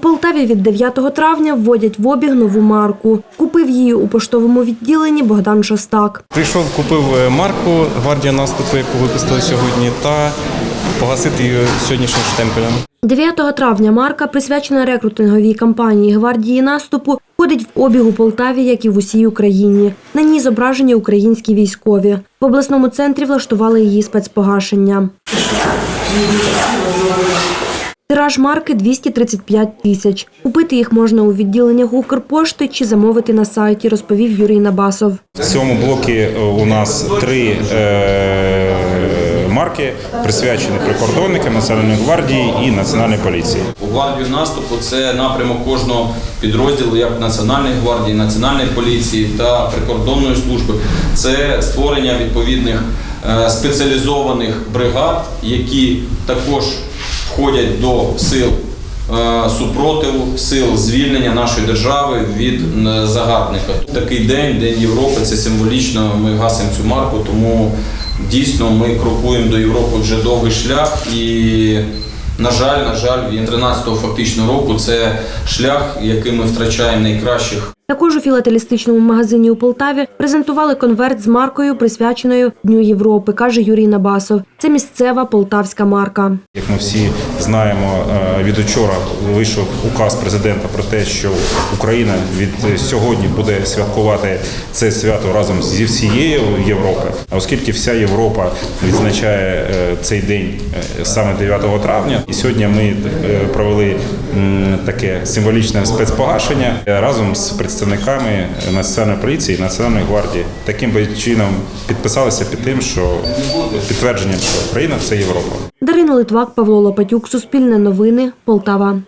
Полтаві від 9 травня вводять в обіг нову марку. Купив її у поштовому відділенні Богдан Шостак. Прийшов, купив е, марку гвардія наступу, яку випустили сьогодні, та погасити її сьогоднішнім штемпелем. 9 травня марка, присвячена рекрутинговій кампанії гвардії наступу, входить в обіг у Полтаві, як і в усій Україні. На ній зображені українські військові. В обласному центрі влаштували її спецпогашення. Тираж марки 235 тисяч. Купити їх можна у відділеннях Укрпошти чи замовити на сайті, розповів Юрій Набасов. В цьому блокі е, у нас три е, марки, присвячені прикордонникам Національної гвардії і Національної поліції. У гвардію наступу це напрямок кожного підрозділу, як Національної гвардії, Національної поліції та прикордонної служби. Це створення відповідних е, спеціалізованих бригад, які також входять до сил е, супротиву, сил звільнення нашої держави від загарбника. Такий день, День Європи, це символічно. Ми гасимо цю марку, тому дійсно ми крокуємо до Європи вже довгий шлях і. На жаль, на жаль, від 13-го фактично року це шлях, який ми втрачаємо найкращих Також у філателістичному магазині у Полтаві презентували конверт з маркою, присвяченою Дню Європи, каже Юрій Набасов. Це місцева полтавська марка. Як ми всі знаємо, е, від учора вийшов указ президента про те, що Україна від сьогодні буде святкувати це свято разом зі всією Європи. А оскільки вся Європа відзначає е, цей день е, саме 9 травня, і сьогодні ми провели таке символічне спецпогашення разом з представниками національної поліції і національної гвардії. Таким би чином підписалися під тим, що підтвердженням, що Україна це Європа. Дарина Литвак, Павло Лопатюк, Суспільне новини, Полтава.